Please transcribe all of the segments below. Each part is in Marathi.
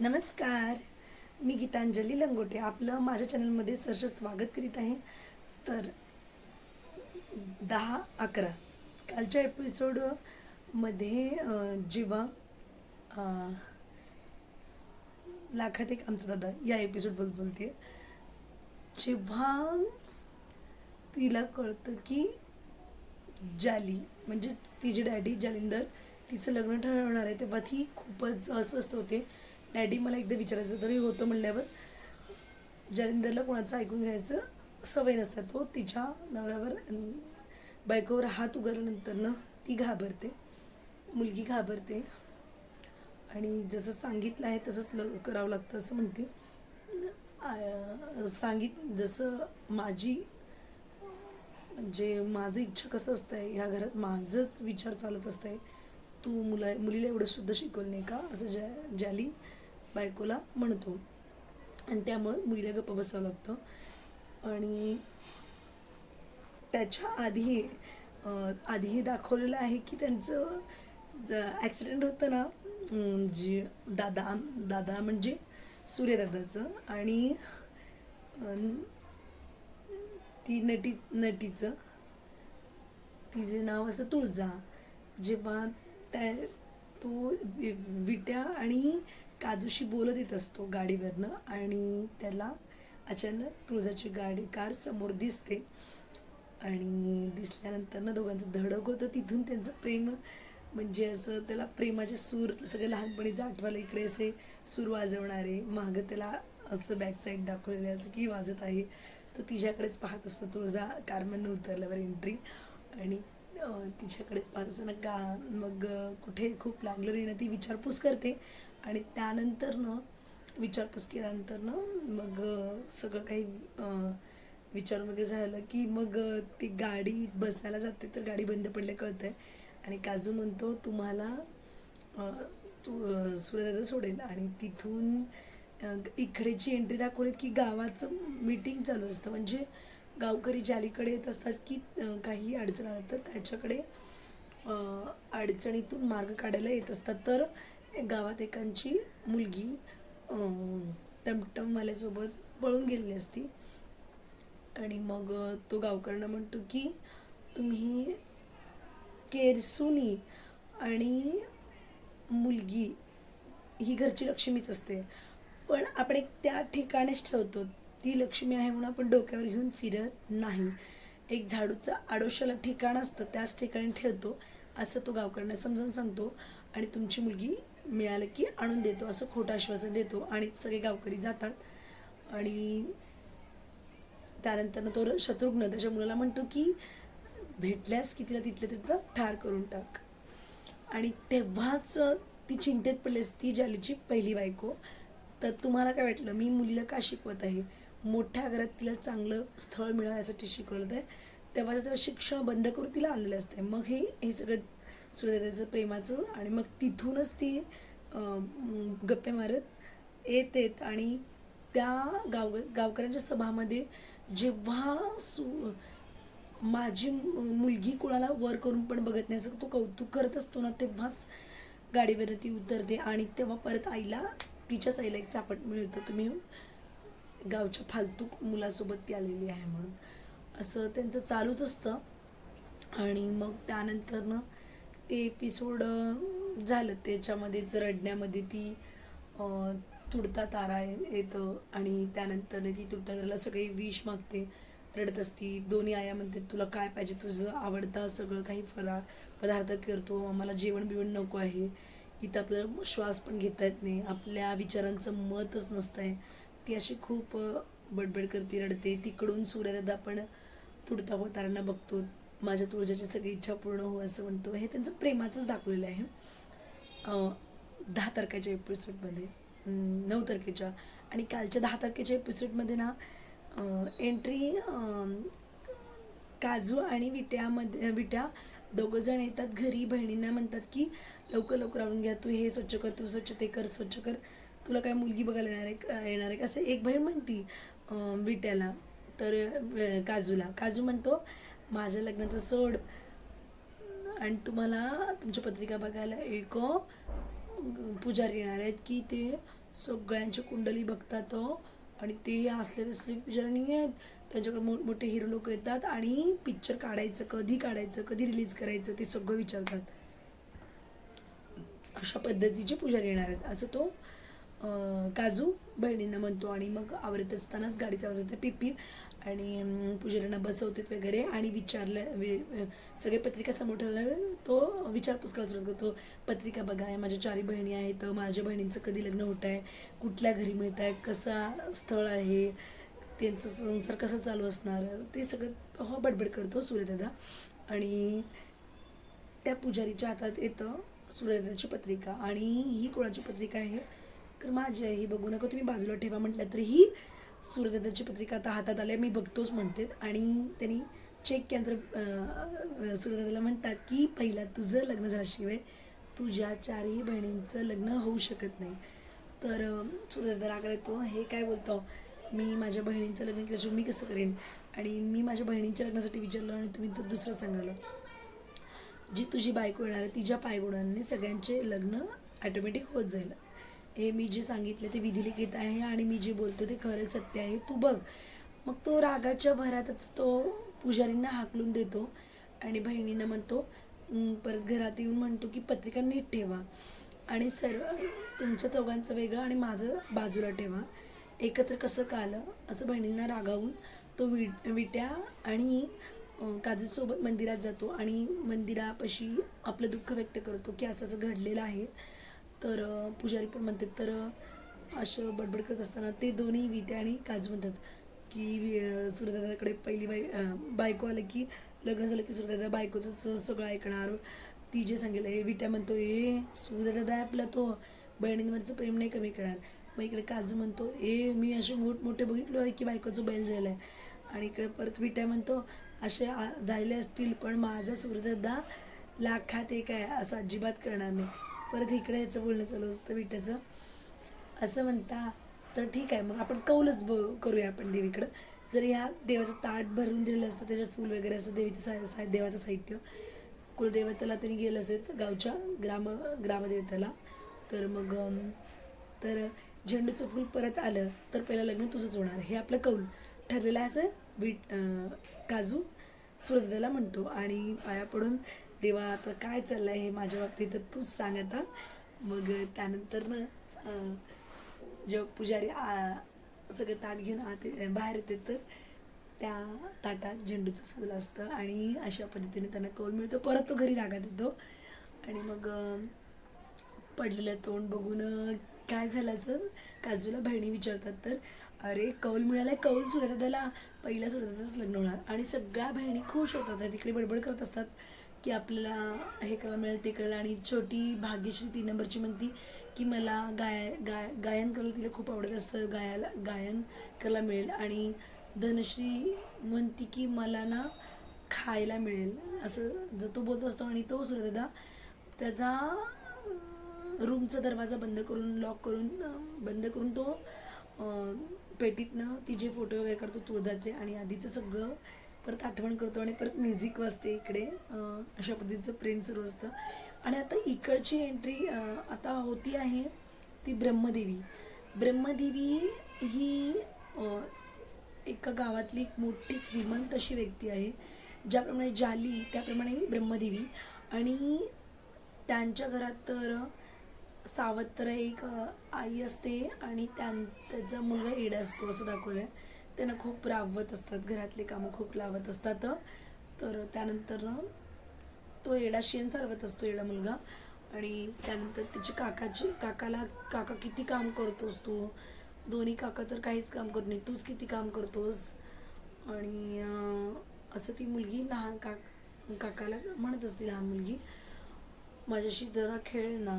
नमस्कार. मी गीतांजली लंगोटे आपलं माझ्या चॅनलमध्ये सहर्ष स्वागत करीत आहे. तर दहा अकरा. कालच्या एपिसोडमध्ये जेव्हा लाखात एक आमचा दादा या एपिसोडबद्दल बोलते जेव्हा तिला कळतं की जाली म्हणजे तिची डॅडी जालिंदर तिचं लग्न ठरवणार आहे तेव्हा ती खूपच अस्वस्थ होते. डॅडी मला एकदा विचारायचं तरी होतं म्हणल्यावर जरिंदरला कोणाचं ऐकून घ्यायचं सवय नसतात तो तिच्या नवऱ्यावर बायकोवर हात उघडल्यानंतरनं ती घाबरते. मुलगी घाबरते. आणि जसं सांगितलं आहे तसंच ल करावं लागतं असं म्हणते. सांगित जसं माझी म्हणजे माझं इच्छा कसं असतं आहे ह्या घरात माझंच विचार चालत असतं आहे तू मुला मुलीला एवढं सुद्धा शिकवलं नाही का? असं ज्या ज्याली बायकोला म्हणतो आणि त्यामुळे मुलीला गप्प बसावं लागतं. आणि त्याच्या आधी आधी हे दाखवलेलं आहे की त्यांचं ॲक्सिडेंट होतं ना जे जी दादा दादा म्हणजे सूर्यदादाचं आणि ती नटी नटीचं तिचे नाव असं तुळजा जेव्हा त्या तो विट्या आणि काजूशी बोलत येत असतो गाडीवरनं आणि त्याला अचानक तुळजाची गाडी कार समोर दिसते आणि दिसल्यानंतर ना दोघांचं धडक होतं. तिथून त्यांचं प्रेम म्हणजे असं त्याला प्रेमाचे सूर सगळे लहानपणी जाटवाला इकडे असे सूर वाजवणारे मागं त्याला असं बॅक साईड दाखवलेले असं की वाजत आहे. तो तिच्याकडेच पाहत असतो. तुळजा कारमधनं उतरल्यावर एंट्री आणि तिच्याकडेच पाहत असताना का मग कुठे खूप लागलं नाही ना ती विचारपूस करते. आणि त्यानंतर ना विचारपूस केल्यानंतर ना मग सगळं काही विचारमध्ये झालं की मग ती गाडी बसायला जाते तर गाडी बंद पडले आहे आणि काजू म्हणतो तुम्हाला तू सूर्यदादा सोडेल. आणि तिथून इकडेची एंट्री दाखवलीत की गावाचं मीटिंग चालू असतं. म्हणजे गावकरी ज्या अलीकडे येत असतात की काही अडचण आल्या तर त्याच्याकडे अडचणीतून मार्ग काढायला येत असतात. तर गावात एकांची मुलगी टमटमवाल्यासोबत पळून गेलेली असती. आणि मग तो गावकऱ्यांना म्हणतो की तुम्ही केरसुनी आणि मुलगी ही घरची लक्ष्मीच असते. पण आपण एक त्या ठिकाणीच ठेवतो. ती लक्ष्मी आहे म्हणून आपण डोक्यावर घेऊन फिरत नाही. एक झाडूचं आडोशाला ठिकाण असतं त्याच ठिकाणी ठेवतो असं तो गावकऱ्यांना समजावून सांगतो. आणि तुमची मुलगी मिळालं की आणून देतो असं खोटं आश्वासन देतो आणि सगळे गावकरी जातात. आणि त्यानंतर तो र- शत्रुघ्न त्याच्या मुलाला म्हणतो की भेटल्यास की तिला तिथल्या तिथं ठार करून टाक. आणि तेव्हाच ती चिंतेत पडली ती जालीची पहिली बायको. तर तुम्हाला काय वाटलं? मी मुलीला का शिकवत आहे? मोठ्या घरात तिला चांगलं स्थळ मिळवण्यासाठी शिकवलं आहे तेव्हा तेव्हा शिक्षण बंद करून तिला आणलेलं असते मग हे हे सगळं सूर्यदाचं प्रेमाचं आणि मग तिथूनच ती गप्पे मारत येत येत आणि त्या गाव गावकऱ्यांच्या सभामध्ये जेव्हा सु माझी मु- मुलगी कोणाला वर करून पण बघत नाही असं तो कौतुक करत असतो ना तेव्हाच गाडीवर ती उतरते आणि तेव्हा परत आईला तिच्याच आईला एक चापट मिळतं तुम्ही गावच्या फालतू मुलासोबत ती आलेली आहे म्हणून. असं त्यांचं चालूच असतं. आणि मग त्यानंतरनं ते एपिसोड झालं. त्याच्यामध्येच रडण्यामध्ये ती तुडता तारा येतं आणि त्यानंतर ती तुडता ताराला सगळे विष मागते. रडत असती. दोन्ही आया म्हणते तुला काय पाहिजे? तुझं आवडता सगळं काही फरा पदार्थ करतो. आम्हाला जेवण बिवण नको आहे. इथं आपल्याला श्वास पण घेता येत नाही. आपल्या विचारांचं मतच नसतं आहे. ती अशी खूप बडबड करते रडते. तिकडून सूर्यदादा पण तुडता होताना बघतो. माझ्या तुळजाची सगळी इच्छा पूर्ण हो असं म्हणतो. हे त्यांचं प्रेमाचंच दाखवलेलं आहे. दहा तारखेच्या एपिसोडमध्ये नऊ तारखेच्या आणि कालच्या दहा तारखेच्या एपिसोडमध्ये ना एंट्री काजू आणि विट्यामध्ये विट्या दोघं जण येतात घरी. बहिणींना म्हणतात की लवकर लवकर आणून घ्या. तू हे स्वच्छ कर तू स्वच्छ ते कर स्वच्छ कर. तुला काय मुलगी बघायला येणार आहे येणार आहे. असं एक बहीण म्हणती विट्याला तर काजूला. काजू म्हणतो माझ्या लग्नाचं सोड. आणि तुम्हाला तुमच्या पत्रिका बघायला एक पुजारी येणार आहेत की ते सगळ्यांची कुंडली बघतात तो आणि ते असले तसले पुजारी नाही आहेत. त्यांच्याकडे मोठमोठे हिरो लोक येतात आणि पिक्चर काढायचं कधी काढायचं कधी रिलीज करायचं ते सगळं विचारतात. अशा पद्धतीचे पुजारी येणार आहेत. असं तो काजू बहिणींना म्हणतो आणि मग आवरत असतानाच गाडीचा आवाज पिपी. आणि अं, पुजाऱ्यांना बसवतात वगैरे आणि विचारलं वे- सगळे पत्रिका समोर ठेवल्यावर तो विचारपूस करायला सुरुवात करतो पत्रिका बघा आहे माझ्या चारी बहिणी आहेत माझ्या बहिणींचं कधी लग्न होत आहे कुठल्या घरी मिळत आहे कसा स्थळ आहे त्यांचा संसार कसा चालू असणार? ते सगळं हो बडबड करतो सूर्यदादा. आणि त्या पुजारीच्या हातात येतं सूर्यदादाची पत्रिका आणि ही कोणाची पत्रिका आहे. तर माझी आहे ही बघू नका तुम्ही बाजूला ठेवा म्हटलं तर ही सूर्यदाची पत्रिका आता हातात आल्या मी बघतोच म्हणते. आणि त्यांनी चेक केंद्र सूर्यदादाला म्हणतात की पहिला तुझं लग्न झाल्याशिवाय तुझ्या चारही बहिणींचं लग्न होऊ शकत नाही. तर अं, सूर्यदादा रागाला येतो हे काय बोलतो? मी माझ्या बहिणींचं लग्न केल्याशिवाय मी कसं करेन? आणि मी माझ्या बहिणींच्या लग्नासाठी विचारलं आणि तुम्ही तर दुसरं सांगाल जी तुझी बायको येणार आहे तिच्या पायगुणांनी सगळ्यांचे लग्न ॲटोमॅटिक होत जाईल. हे मी जे सांगितलं ते विधिलिखित आहे आणि मी जे बोलतो ते खरं सत्य आहे. तू बघ. मग तो रागाच्या भरातच तो पुजारींना हाकलून देतो आणि बहिणींना म्हणतो परत घरात येऊन म्हणतो की पत्रिका नीट ठेवा आणि सर्व तुमच्या चौघांचं वेगळं आणि माझं बाजूला ठेवा. एकत्र कसं कालं? असं बहिणींना रागावून तो वि विट्या आणि काजूसोबत मंदिरात जातो आणि मंदिरापाशी आपलं दुःख व्यक्त करतो की असं असं घडलेलं आहे. तर पुजारी पण म्हणतात तर असं बडबड करत असताना ते दोन्ही विट्या आणि काजू म्हणतात की अं, सूर्यदादाकडे पहिली बाई बायको आलं की लग्न झालं की सूर्यदादा बायकोचंच सगळं ऐकणार. ती जे सांगितलं हे विट्या म्हणतो ए सूर्यदादा आपला तो बहिणींवरचं प्रेम नाही कमी करणार. मग इकडे काजू म्हणतो ए मी असे मोठमोठे बघितलो आहे की बायकोचं बैल झालं आहे आणि इकडे परत विट्या म्हणतो असे झाले असतील पण माझा सूर्यदादा लाखात एक आहे असं अजिबात करणार नाही. परत इकडे याचं बोलणं चालू असतं विट्याचं असं म्हणता तर ठीक आहे. मग आपण कौलच ब करूया आपण देवीकडं. जर ह्या देवाचं ताट भरून दिलेलं असतं त्याच्यात फूल वगैरे असं देवीचं सा सा देवाचं साहित्य. कुलदेवतेला त्यांनी गेलं असेल गावच्या ग्राम ग्रामदेवतेला. तर मग तर झेंडूचं फूल परत आलं तर पहिलं लग्न तुझंच होणार. हे आपलं कौल. ठरलेलं आहे असं बीट काजू सूर्यदादाला म्हणतो. आणि पाया पडून देवा आता काय चाललं आहे हे माझ्या बाबतीत तर तूच सांग आता. मग त्यानंतर ना जेव्हा पुजारी आ, सगळं ताट घेऊन आत बाहेर येते तर त्या ताटात झेंडूचं फूल असतं आणि अशा पद्धतीने त्यांना कौल मिळतो. परत तो घरी रागात येतो. आणि मग पडलेलं तोंड बघून काय झालं असं? काजूला बहिणी विचारतात तर अरे कौल मिळालाय कौल सूर्यदादाला पहिल्या सूर्यदादाच लग्न होणार. आणि सगळ्या बहिणी खुश होतात तिकडे बडबड करत असतात. की आपल्याला हे करायला मिळेल ते करायला. आणि छोटी भाग्यश्री तीन नंबरची म्हणती की मला गाय गाय गायन करायला तिला खूप आवडत असतं. गायला गायन करायला मिळेल. आणि धनश्री म्हणती की मला ना खायला मिळेल. असं जो तो बोलत असतो आणि तो सूर्यदादा त्याचा रूमचा दरवाजा बंद करून लॉक करून बंद करून तो पेटीतनं तिचे फोटो वगैरे काढतो तुळजाचे. आणि आधीचं सगळं परत आठवण करतो आणि परत म्युझिक वाजते इकडे. अशा पद्धतीचं प्रेम सुरू असतं. आणि आता इकडची एंट्री आता होती आहे ती ब्रह्मदेवी. ब्रह्मदेवी ही एका गावातली एक मोठी श्रीमंत अशी व्यक्ती आहे. ज्याप्रमाणे जाली त्याप्रमाणे ब्रह्मदेवी. आणि त्यांच्या घरात तर सावत्र एक आई असते आणि त्यां त्याचा मुलगा एडा असतो असं दाखवलं आहे त्यांना खूप राबवत असतात घरातले कामं खूप लावत असतात. तर त्यानंतर तो एडा शेण सारवत असतो एडा मुलगा. आणि त्यानंतर त्याची काकाची काकाला काका किती काम करतोस तू? दोन्ही काका तर काहीच काम करत नाही तूच किती काम करतोस? आणि असं ती मुलगी लहान का काकाला म्हणत असते लहान मुलगी माझ्याशी जरा खेळ ना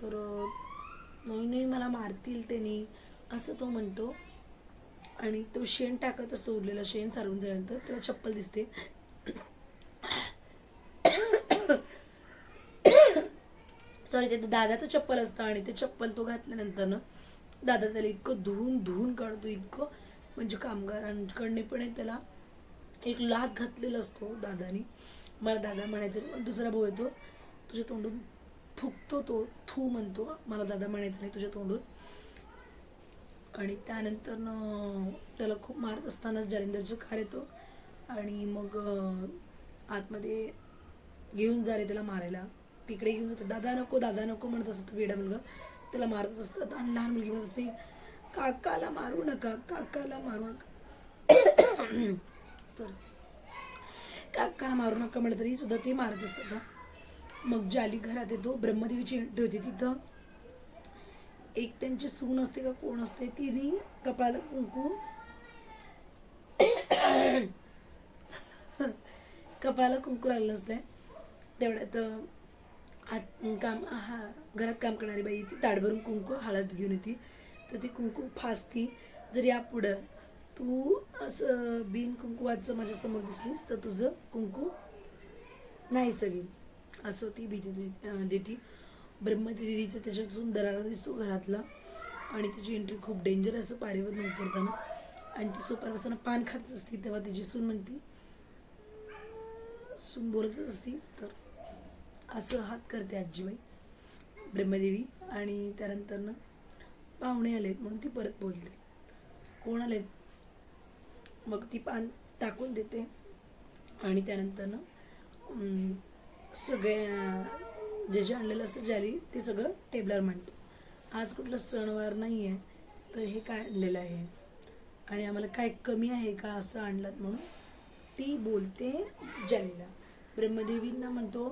तर नवीन नाही नाही मला मारतील त्यांनी असं तो म्हणतो. आणि तो शेण टाकत असतो उरलेला शेण सारून झाल्यानंतर त्याला चप्पल दिसते. सॉरी ते दादाचं चप्पल असतं आणि ते चप्पल तो घातल्यानंतर ना दादा त्याला इतकं धुवून धुवून काढतो इतकं म्हणजे कामगारांकडने पण त्याला. एक लात घातलेला असतो दादानी. मला दादा म्हणायचं पण दुसरा भाऊ येतो तुझ्या तोंडून थुकतो तो थू म्हणतो. मला दादा म्हणायचं नाही तुझ्या तोंडून. आणि त्यानंतर त्याला खूप मारत असतानाच जालिंदरचं कार येतो आणि मग आतमध्ये घेऊन जा रे त्याला मारायला. तिकडे घेऊन जातो. दादा नको दादा नको म्हणत असतो वेडा मुलगा. त्याला मारतच असतात आणि लहान मुलगी म्हणत असते काकाला मारू नका काकाला मारू नका. सर काकाला मारू नका म्हटलं तरी सुद्धा ते मारत असतात. मग जाली घरात येतो. ब्रह्मदेवीची एंट्री होती तिथं. एक त्यांची सून असते का कोण असते तिने कपाळाला कुंकू. कपाळाला कुंकू लागलं असते तेवढ्यात आत काम हा घरात काम करणारी बाई ती ताडभरून कुंकू हळद घेऊन येते. तर ती कुंकू फासती. जर यापुढं तू असं बिन कुंकुवाचं माझ्यासमोर दिसलीस तर तुझं कुंकू नाही सगळी असं ती भीती दे- देती. ब्रह्मदेवीचं त्याच्यातून दरारा दिसतो घरातला. आणि तिची एंट्री खूप डेंजर असं पारीवर उतरताना. आणि ती सोप्यावर बसताना पान खात असती तेव्हा तिची सून म्हणती सून बोलतच असती. तर असं हात करते आजीबाई ब्रह्मदेवी. आणि त्यानंतरनं पाहुणे आले म्हणून ती परत बोलते. कोण आले मग ती पान टाकून देते. आणि त्यानंतरनं सगळ्या जे जे आणलेलं असतं जाली ते सगळं टेबलर म्हणतो. आज कुठलं सणवार नाही आहे तर हे काय आणलेलं आहे? आणि आम्हाला काय कमी आहे का असं आणलं म्हणून ती बोलते जालीला ब्रह्मदेवींना म्हणतो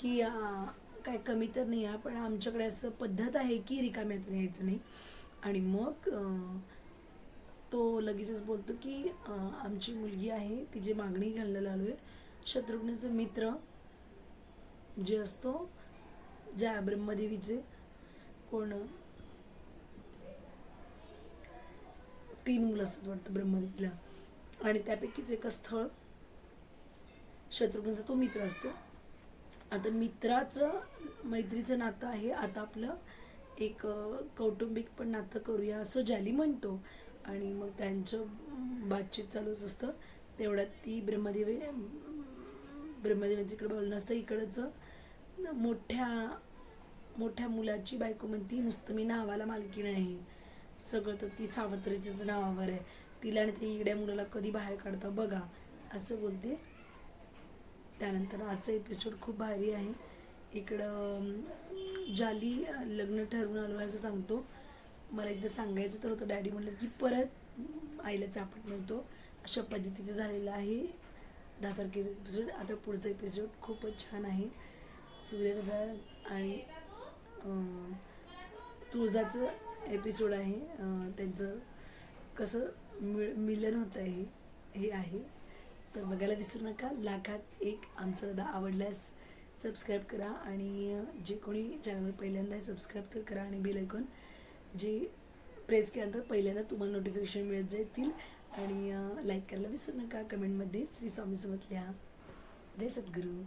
की काय कमी तर नाही आहे पण आमच्याकडे असं पद्धत आहे की रिकाम्यात यायचं नाही. आणि मग तो लगेचच बोलतो की आमची मुलगी आहे तिची मागणी घालण्याला आलो आहे शत्रुघ्नाचा मित्र जे असतो ज्या ब्रह्मदेवीचे कोण? तीन मुलं असतात वाटतं ब्रह्मदेवीला आणि त्यापैकीच एक स्थळ शत्रुघ्नचा तो मित्र असतो. आता मित्राचं मैत्रीचं नातं आहे. आता आपलं एक कौटुंबिक पण नातं करूया असं जाली म्हणतो. आणि मग त्यांचं बातचीत चालूच असतं. तेवढ्यात ती ब्रह्मदेवी ब्रह्मदेवांच्या इकडे बोलणं असतं. इकडचं मोठ्या मोठ्या मुलाची बायको म्हणती नुसतं मी नावाला मालकीण आहे सगळं तर ती सावत्रीच्याच नावावर आहे. तिला आणि त्या इकड्या मुलाला कधी बाहेर काढता बघा. असं बोलते. त्यानंतर आजचा एपिसोड खूप भारी आहे. इकडं जाली लग्न ठरवून आलो आहे असं सांगतो. मला एकदा सांगायचं तर होतं डॅडी म्हणलं की परत आईला चापट मिळतो. अशा पद्धतीचं झालेलं आहे. दहा तारखेचा एपिसोड आता पुढचा एपिसोड खूपच छान आहे. सूर्यदादा आणि तुळजाचं एपिसोड आहे. त्यांचं कसं मिळ मिलन होतं आहे हे आहे. तर बघायला विसरू नका. लाखात एक आमचा दादा आवडल्यास सबस्क्राईब करा आणि जे कोणी चॅनल पहिल्यांदा सबस्क्राईब तर करा आणि बेल ऐकून जे प्रेस केल्यानंतर पहिल्यांदा तुम्हाला नोटिफिकेशन मिळत जातील आणि लाईक करायला विसरू नका. कमेंटमध्ये श्री स्वामी समत लिहा. जय सद्गुरू.